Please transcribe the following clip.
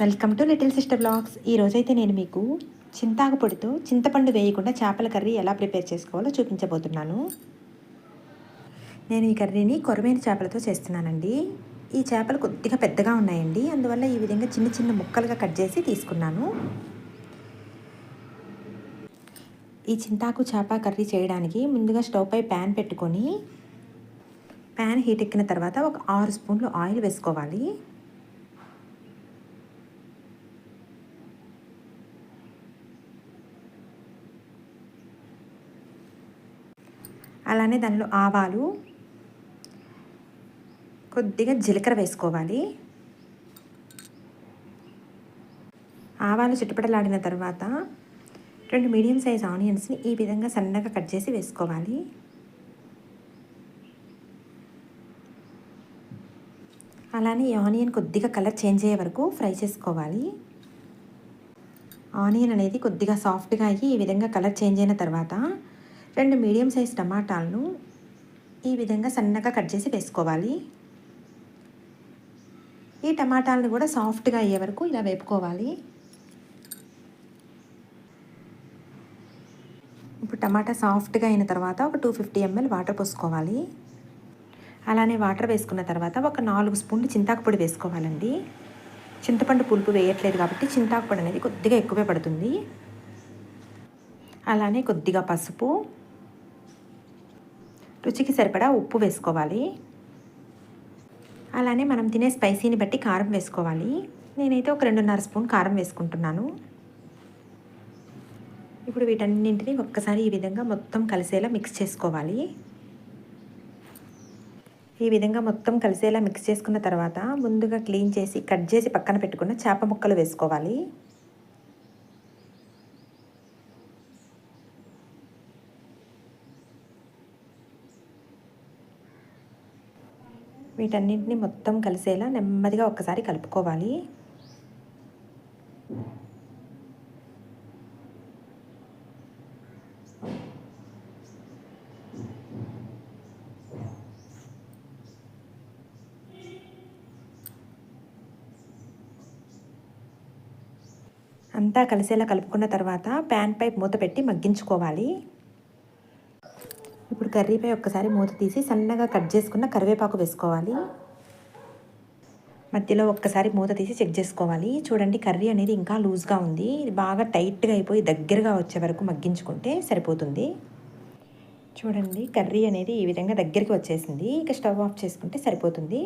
Welcome to little sister blogs ఈరోజైతే నేను మీకు చింతాకు పొడితో చింతపండు వేయకుండా చేపల కర్రీ ఎలా ప్రిపేర్ చేసుకోవాలో చూపించబోతున్నాను. నేను ఈ కర్రీని కొరమైన చేపలతో చేస్తున్నానండి. ఈ చేపలు కొద్దిగా పెద్దగా ఉన్నాయండి. అందువల్ల ఈ విధంగా చిన్న చిన్న ముక్కలుగా కట్ చేసి తీసుకున్నాను. ఈ చింతాకు చేప కర్రీ చేయడానికి ముందుగా స్టవ్ పై ప్యాన్ పెట్టుకొని ప్యాన్ హీట్ ఎక్కిన తర్వాత ఒక ఆరు స్పూన్లు ఆయిల్ వేసుకోవాలి. అలానే దానిలో ఆవాలు కొద్దిగా జీలకర్ర వేసుకోవాలి. ఆవాలు చుట్టుపటలాడిన తర్వాత రెండు మీడియం సైజ్ ఆనియన్స్ని ఈ విధంగా సన్నగా కట్ చేసి వేసుకోవాలి. అలానే ఈ ఆనియన్ కొద్దిగా కలర్ చేంజ్ అయ్యే వరకు ఫ్రై చేసుకోవాలి. ఆనియన్ అనేది కొద్దిగా సాఫ్ట్గా అయ్యి ఈ విధంగా కలర్ చేంజ్ అయిన తర్వాత రెండు మీడియం సైజ్ టమాటాలను ఈ విధంగా సన్నగా కట్ చేసి వేసుకోవాలి. ఈ టమాటాలను కూడా సాఫ్ట్గా అయ్యే వరకు ఇలా వేపుకోవాలి. ఇప్పుడు టమాటా సాఫ్ట్గా అయిన తర్వాత ఒక టూ ఫిఫ్టీ ఎంఎల్ వాటర్ పోసుకోవాలి. అలానే వాటర్ వేసుకున్న తర్వాత ఒక నాలుగు స్పూన్లు చింతాకు పొడి వేసుకోవాలండి. చింతపండు పులుపు వేయట్లేదు కాబట్టి చింతాకుపొడి అనేది కొద్దిగా ఎక్కువే పడుతుంది. అలానే కొద్దిగా పసుపు రుచికి సరిపడా ఉప్పు వేసుకోవాలి. అలానే మనం తినే స్పైసీని బట్టి కారం వేసుకోవాలి. నేనైతే ఒక రెండున్నర స్పూన్ కారం వేసుకుంటున్నాను. ఇప్పుడు వీటన్నింటినీ ఒక్కసారి ఈ విధంగా మొత్తం కలిసేలా మిక్స్ చేసుకోవాలి. ఈ విధంగా మొత్తం కలిసేలా మిక్స్ చేసుకున్న తర్వాత ముందుగా క్లీన్ చేసి కట్ చేసి పక్కన పెట్టుకున్న చేప ముక్కలు వేసుకోవాలి. వీటన్నింటిని మొత్తం కలిసేలా నెమ్మదిగా ఒక్కసారి కలుపుకోవాలి. అంతా కలిసేలా కలుపుకున్న తర్వాత ప్యాన్ పై మూత పెట్టి మగ్గించుకోవాలి. ఇప్పుడు కర్రీపై ఒక్కసారి మూత తీసి సన్నగా కట్ చేసుకున్న కరివేపాకు వేసుకోవాలి. మధ్యలో ఒక్కసారి మూత తీసి చెక్ చేసుకోవాలి. చూడండి కర్రీ అనేది ఇంకా లూజ్గా ఉంది. ఇది బాగా టైట్గా అయిపోయి దగ్గరగా వచ్చే వరకు మగ్గించుకుంటే సరిపోతుంది. చూడండి కర్రీ అనేది ఈ విధంగా దగ్గరికి వచ్చేసింది. ఇక స్టవ్ ఆఫ్ చేసుకుంటే సరిపోతుంది.